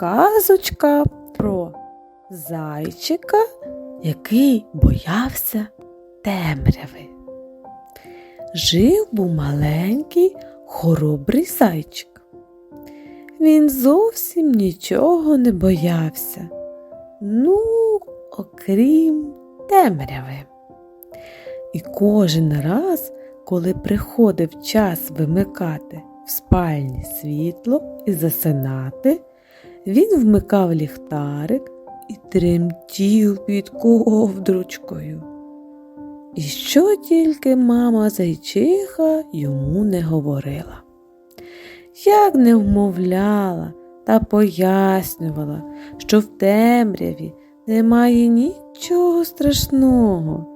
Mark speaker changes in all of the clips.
Speaker 1: Казочка про зайчика, який боявся темряви. Жив був маленький хоробрий зайчик. Він зовсім нічого не боявся, ну, окрім темряви. І кожен раз, коли приходив час вимикати в спальні світло і засинати, він вмикав ліхтарик і тремтів під ковдручкою. І що тільки мама зайчиха йому не говорила. Як не вмовляла та пояснювала, що в темряві немає нічого страшного,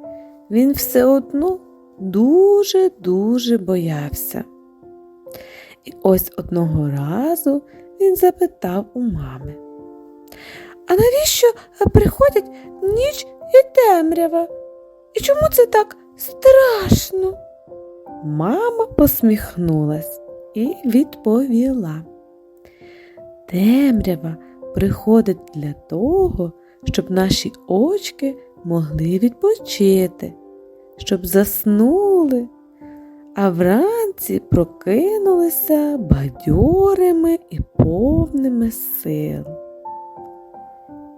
Speaker 1: він все одно дуже-дуже боявся. І ось одного разу він запитав у мами. А навіщо приходять ніч і темрява? І чому це так страшно? Мама посміхнулась і відповіла. Темрява приходить для того, щоб наші очки могли відпочити, щоб заснули, а вранці прокинулися бадьорими і повними сил.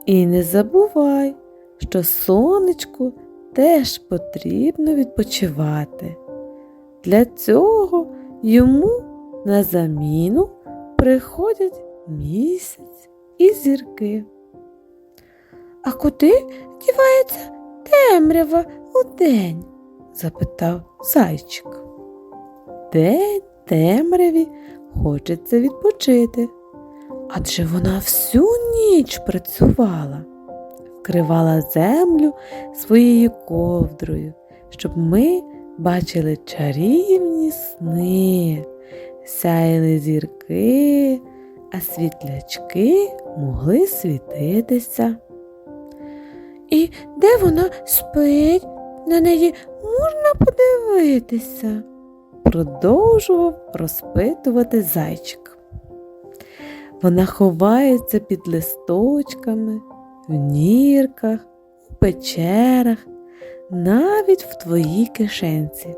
Speaker 1: І не забувай, що сонечку теж потрібно відпочивати. Для цього йому на заміну приходять місяць і зірки. А куди дівається темрява у день? запитав зайчик. День темряві хочеться відпочити, адже вона всю ніч працювала, вкривала землю своєю ковдрою, щоб ми бачили чарівні сни, сяяли зірки, а світлячки могли світитися. І де вона спить, на неї можна подивитися, продовжував розпитувати зайчик. Вона ховається під листочками, в нірках, у печерах, навіть в твоїй кишенці,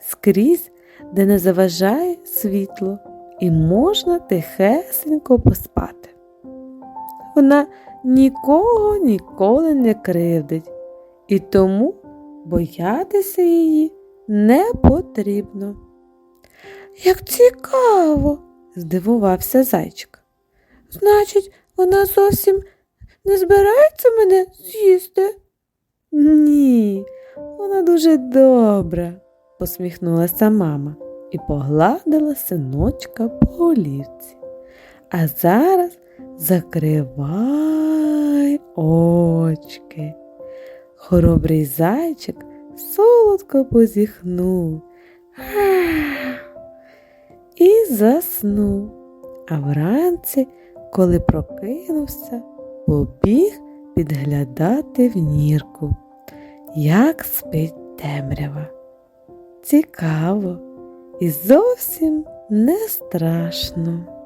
Speaker 1: скрізь, де не заважає світло, і можна тихесенько поспати. Вона нікого ніколи не кривдить, і тому боятися її не потрібно. Як цікаво, здивувався зайчик. Значить, вона зовсім не збирається мене з'їсти? Ні, вона дуже добра, посміхнулася мама і погладила синочка по голівці. А зараз закривай очки. Хоробрий зайчик солодко позіхнув і заснув. А вранці, коли прокинувся, побіг підглядати в нірку, як спить темрява. Цікаво і зовсім не страшно.